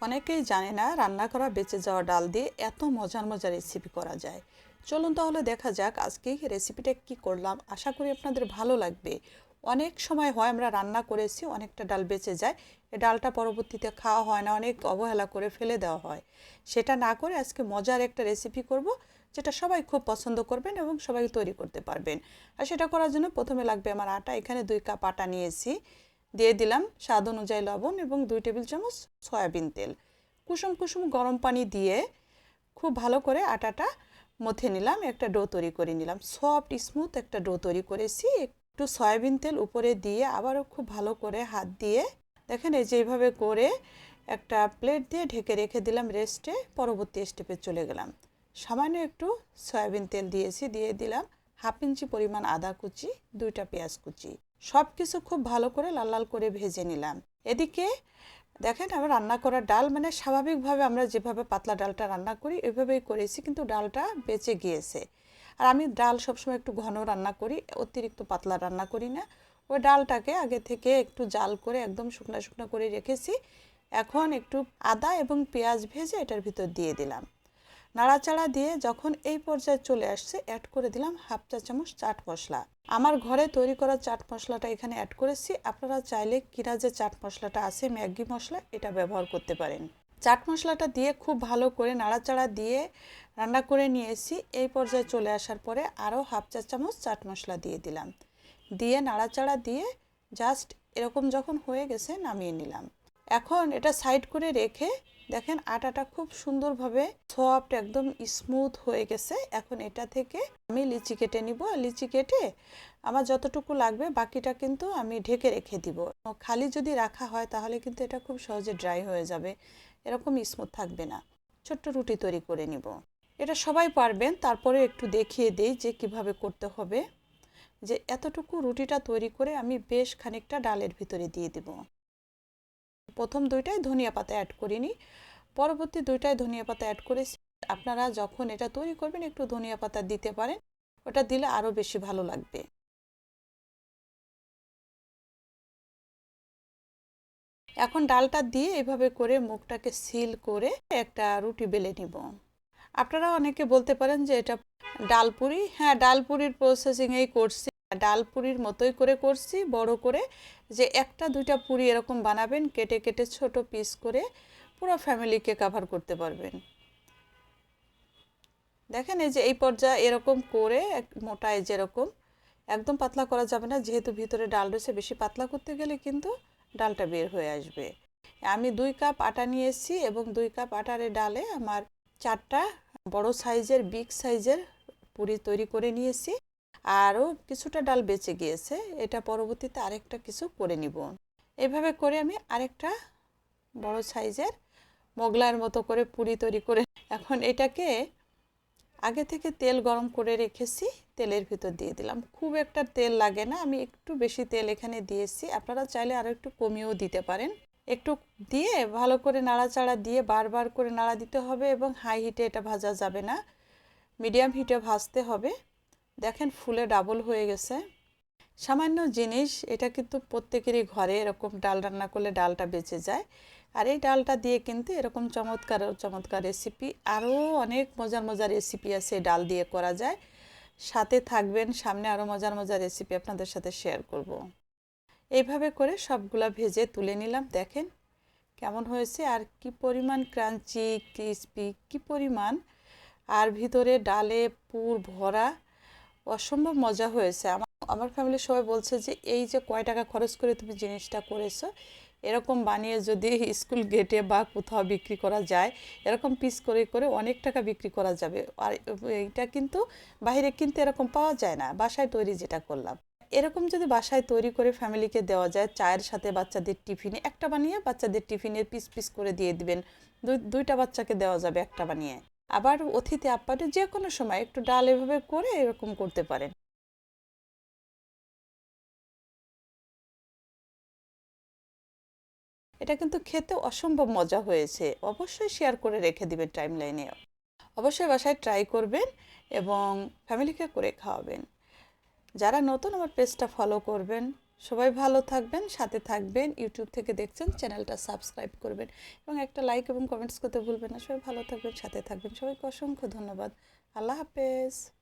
অনেকেই জানে না রান্না করা বেঁচে যাওয়া ডাল দিয়ে এত মজার মজার রেসিপি করা যায়। চলুন তাহলে দেখা যাক আজকে রেসিপিটা কি করলাম। আশা করি আপনাদের ভালো লাগবে। অনেক সময় হয় আমরা রান্না করেছি, অনেকটা ডাল বেঁচে যায় এই ডালটা পরবর্তীতে খাওয়া হয় না, অনেক অবহেলা করে ফেলে দেওয়া হয়। সেটা না করে আজকে মজার একটা রেসিপি করব, যেটা সবাই খুব পছন্দ করবেন এবং সবাই তৈরি করতে পারবেন। আর সেটা করার জন্য প্রথমে লাগবে আমার আটা, এখানে দুই কাপ আটা নিয়েছি। দিয়ে দিলাম স্বাদ অনুযায়ী লবণ এবং দুই টেবিল চামচ সয়াবিন তেল। কুসুম কুসুম গরম পানি দিয়ে খুব ভালো করে আটাটা মথে নিলাম, একটা ডো তৈরি করে নিলাম। সফট, স্মুথ একটা ডো তৈরি করেছি। একটু সয়াবিন তেল উপরে দিয়ে আবারও খুব ভালো করে হাত দিয়ে দেখেন এই যে এইভাবে করে একটা প্লেট দিয়ে ঢেকে রেখে দিলাম রেস্টে, পরবর্তী স্টেপে চলে গেলাম। সামান্য একটু সয়াবিন তেল দিয়েছি, দিয়ে দিলাম হাফ ইঞ্চি পরিমাণ আদা কুচি, দুইটা পেঁয়াজ কুচি। সব কিছু খুব ভালো করে লাল লাল করে ভেজে নিলাম। এদিকে দেখেন আমার রান্না করা ডাল মানে স্বাভাবিকভাবে আমরা যেভাবে পাতলা ডালটা রান্না করি, এভাবেই করেছি, কিন্তু ডালটা বেঁচে গিয়েছে। আর আমি ডাল সবসময় একটু ঘন রান্না করি, অতিরিক্ত পাতলা রান্না করি না। ওই ডালটাকে আগে থেকে একটু জাল করে একদম শুকনো শুকনো করে রেখেছি। এখন একটু আদা এবং পেঁয়াজ ভেজে এটার ভিতর দিয়ে দিলাম। নাড়াচাড়া দিয়ে যখন এই পর্যায়ে চলে আসছে অ্যাড করে দিলাম হাফ চা চামচ চাট মশলা। আমার ঘরে তৈরি করা চাট মশলাটা এখানে অ্যাড করেছি। আপনারা চাইলে কিনা যে চাট মশলাটা আছে, ম্যাগি মশলা, এটা ব্যবহার করতে পারেন। চাট মশলাটা দিয়ে খুব ভালো করে নাড়াচাড়া দিয়ে রান্না করে নিয়েছি। এই পর্যায়ে চলে আসার পরে আরও হাফ চা চামচ চাট মশলা দিয়ে দিলাম। দিয়ে নাড়াচাড়া দিয়ে জাস্ট এরকম যখন হয়ে গেছে, নামিয়ে নিলাম। এখন এটা সাইড করে রেখে দেখেন আটাটা খুব সুন্দরভাবে সফট একদম স্মুথ হয়ে গেছে। এখন এটা থেকে আমি লিচি কেটে নিব। লিচি কেটে আমার যতটুকু লাগবে বাকিটা কিন্তু আমি ঢেকে রেখে দিব। খালি যদি রাখা হয় তাহলে কিন্তু এটা খুব সহজে ড্রাই হয়ে যাবে। এরকম স্মুথ থাকবে না। ছোট্ট রুটি তৈরি করে নিব। এটা সবাই পারবেন। তারপরে একটু দেখিয়ে দিই যে কীভাবে করতে হবে। যে এতটুকু রুটিটা তৈরি করে আমি বেশ খানিকটা ডালের ভিতরে দিয়ে দেব। প্রথম দুইটাই ধনিয়া পাতা অ্যাড করিনি। পরবর্তী দুইটাই ধনিয়া পাতা অ্যাড করেছি। আপনারা যখন এটা তৈরি করবেন, একটু ধনিয়া পাতা দিতে পারেন। ওটা দিলে আরও বেশি ভালো লাগবে। এখন ডালটা দিয়ে এভাবে করে মুখটাকে সিল করে একটা রুটি বেলে নিব। আপনারা অনেকে বলতে পারেন যে এটা ডালপুরি হ্যাঁ ডালপুরির প্রসেসিংয়েই করছি। ডালপুরির মতোই করে করছি, বড় করে। যে একটা, দুইটা পুরি এরকম বানাবেন, কেটে কেটে ছোট পিস করে পুরো ফ্যামিলিকে কাভার করতে পারবেন। দেখেন এই যে এই পর্যায়ে এরকম করে মোটায় যেরকম একদম পাতলা করা যাবে না। যেহেতু ভিতরে ডাল রয়েছে, বেশি পাতলা করতে গেলে কিন্তু ডালটা বের হয়ে আসবে। আমি দুই কাপ আটা নিয়েছি এবং দুই কাপ আটারে ডালে আমার চারটা বড় সাইজের বিগ সাইজের পুরি তৈরি করে নিয়েছি। আরও কিছুটা ডাল বেঁচে গিয়েছে, এটা পরবর্তীতে আরেকটা কিছু করে নিব। এভাবে করে আমি আরেকটা বড় সাইজের মোগলার মতো করে পুরি তৈরি করে এখন এটাকে আগে থেকে তেল গরম করে রেখেছি, তেলের ভিতর দিয়ে দিলাম। খুব একটা তেল লাগে না, আমি একটু বেশি তেল এখানে দিয়েছি, আপনারা চাইলে আরও একটু কমিয়েও দিতে পারেন। একটু দিয়ে ভালো করে নাড়াচাড়া দিয়ে বারবার করে নাড়া দিতে হবে এবং হাই হিটে এটা ভাজা যাবে না মিডিয়াম হিটে ভাজতে হবে। দেখেন ফুলে ডাবল হয়ে গেছে। সামান্য জিনিস, এটা কিন্তু প্রত্যেকেরই ঘরে এরকম ডাল রান্না করলে ডালটা বেঁচে যায়। আর এই ডালটা দিয়ে কিন্তু এরকম চমৎকার চমৎকার রেসিপি আরও অনেক মজার মজার রেসিপি আছে ডাল দিয়ে করা যায়। সাথে থাকবেন, সামনে আরও মজার মজার রেসিপি আপনাদের সাথে শেয়ার করব। এইভাবে করে সবগুলা ভেজে তুলে নিলাম, দেখেন কেমন হয়েছে আর কি পরিমাণ ক্রাঞ্চি ক্রিসপি কি পরিমাণ। আর ভিতরে ডালে পুর ভরা অসম্ভব মজা হয়েছে। আমার আমার ফ্যামিলির সবাই বলছে যে, এই যে কয় টাকা খরচ করে তুমি জিনিসটা করেছ, এরকম বানিয়ে যদি স্কুল গেটে বা কোথাও বিক্রি করা যায়, এরকম পিস করে করে অনেক টাকা বিক্রি করা যাবে। আর এইটা কিন্তু বাইরে কিন্তু এরকম পাওয়া যায় না। বাসায় তৈরি যেটা করলাম। এরকম যদি বাসায় তৈরি করে ফ্যামিলিকে দেওয়া যায়, চায়ের সাথে বাচ্চাদের টিফিনে, একটা বানিয়ে বাচ্চাদের টিফিনের পিস পিস করে দিয়ে দিবেন। দুই, দুইটা বাচ্চাকে দেওয়া যাবে একটা বানিয়ে। আবার অতিথি আপ্যায়নে যে কোনো সময় একটু ডাল এভাবে করে এরকম করতে পারেন। এটা কিন্তু খেতে অসম্ভব মজা হয়েছে। অবশ্যই শেয়ার করে রেখে দিবেন টাইম লাইনে অবশ্যই বাসায় ট্রাই করবেন এবং ফ্যামিলিকে করে খাওয়াবেন। যারা নতুন, আমার পেজটা ফলো করবেন। সবাই ভালো থাকবেন, সাথে থাকবেন, ইউটিউব থেকে দেখছেন, চ্যানেলটা সাবস্ক্রাইব করবেন এবং একটা লাইক এবং কমেন্টস করতে ভুলবেন না। সবাই ভালো থাকবেন, সাথে থাকবেন। সবাইকে অসংখ্য ধন্যবাদ। আল্লাহ হাফেজ।